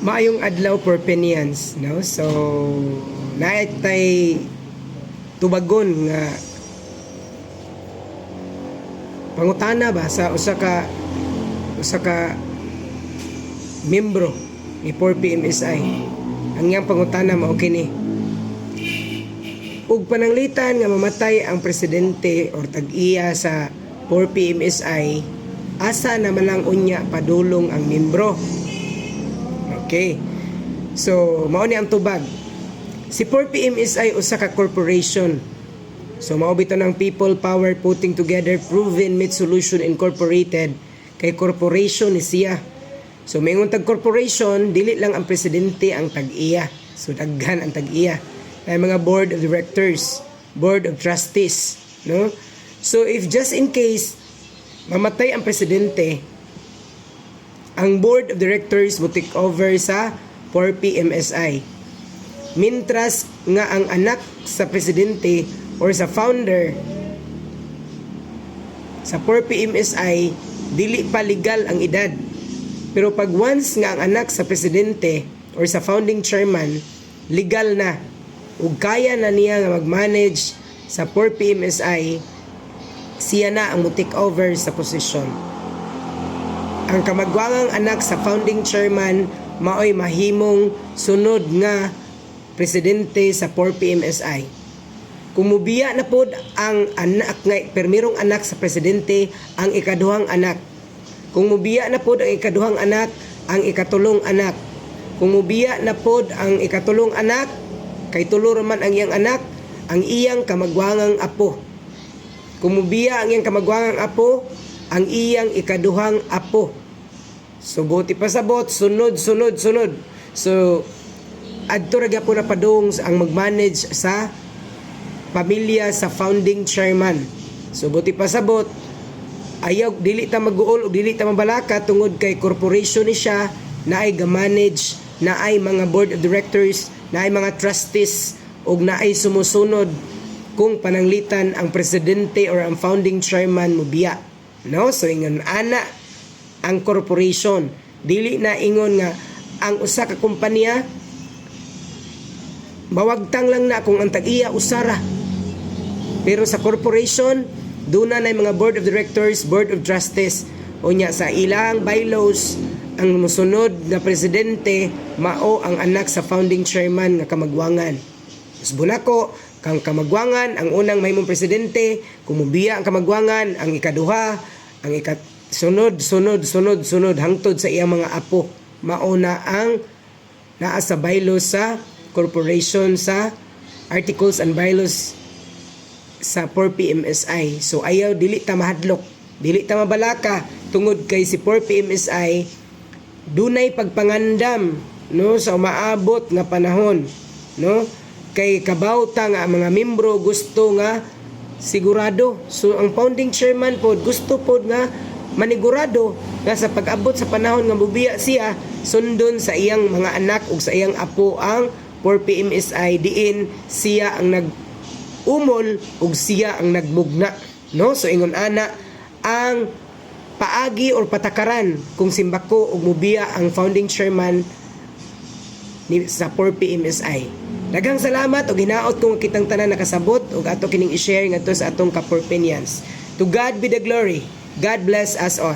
maayong adlaw for Penians, no? So, naitay tubagon nga pangutana ba sa usa ka usa ka membro ni 4PMSI. Ang iyang pangutana mao kini. Ug pananglitan nga mamatay ang presidente or tag-iya sa 4PMSI, asa naman lang unya padulong ang membro. Okay. So, mao ni ang tubag. Si 4PMSI usa ka corporation. So, mao bitaw ng People Power Putting Together Proven Meat Solution Incorporated kay corporation ni siya. So, mayroon tag corporation, dili lang ang presidente ang tag-iya. So, daghan ang tag-iya. Ay mga board of directors, board of trustees, no? So, if just in case mamatay ang presidente, ang board of directors mo take over sa 4PMSI. Mintras nga ang anak sa presidente or sa founder sa 4PMSI dili pa legal ang edad. Pero pag once nga ang anak sa presidente or sa founding chairman legal na ug kaya na niya nga mag-manage sa 4PMSI siya na ang mo take over sa posisyon ang kamagwangang anak sa founding chairman maoy mahimong sunod nga presidente sa 4PMSI. Kumubiya na pod ang anak nga permirong anak sa presidente ang ikaduhang anak. Kung mubiya na pod ang ikaduhang anak, ang ikatulong anak. Kung mubiya na pod ang ikatulong anak, kay tulo man ang iyang anak, ang iyang kamagwangang apo. Kung mubiya ang iyang kamagwangang apo, ang iyang ikaduhang apo. So buti pa sabot, sunod, sunod, sunod. So adto ra gyapon na padung ang mag-manage sa pamilya sa founding chairman. So buti pa sabot, ayaw dili ta mag-uol o dili ta mabalaka tungod kay corporation ni siya. Na ay ga-manage na ay mga board of directors na ay mga trustees ug na ay sumusunod kung pananglitan ang presidente or ang founding chairman mo biya. No? So ingon ana ang corporation dili na ingon nga ang usa ka kumpanya bawagtang lang na kung ang tag-iya usara pero sa corporation Duna na mga board of directors, board of trustees. Unya sa ilang bylaws, ang musunod na presidente mao ang anak sa founding chairman nga kamagwangan. Mas bunako, kang kamagwangan, ang unang mahimong presidente, kumubiya ang kamagwangan, ang ikaduha, ang ikat sunod, sunod, sunod, sunod, hangtod sa iyang mga apo. Mao na ang naa sa bylaws sa corporation sa articles and bylaws sa 4PMSI. So ayaw dili ta mahadlok, dili ta mabalaka tungod kay si 4PMSI dunay pagpangandam no sa umaabot nga panahon no kay kabawta nga mga membro gusto nga sigurado so ang founding chairman pod gusto pod nga manigurado nga sa pag-abot sa panahon nga mubiya siya sundon sa iyang mga anak ug sa iyang apo ang 4PMSI diin siya ang nag umol ug siya ang nagmugna no? So ingon ana ang paagi or patakaran kung simbako ug mubiya ang founding chairman ni sa 4PMSI daghang salamat ug hinaot kung kitang tanan nakasabot ug ato kining i-share ngadto sa atong ka to God be the glory God bless us all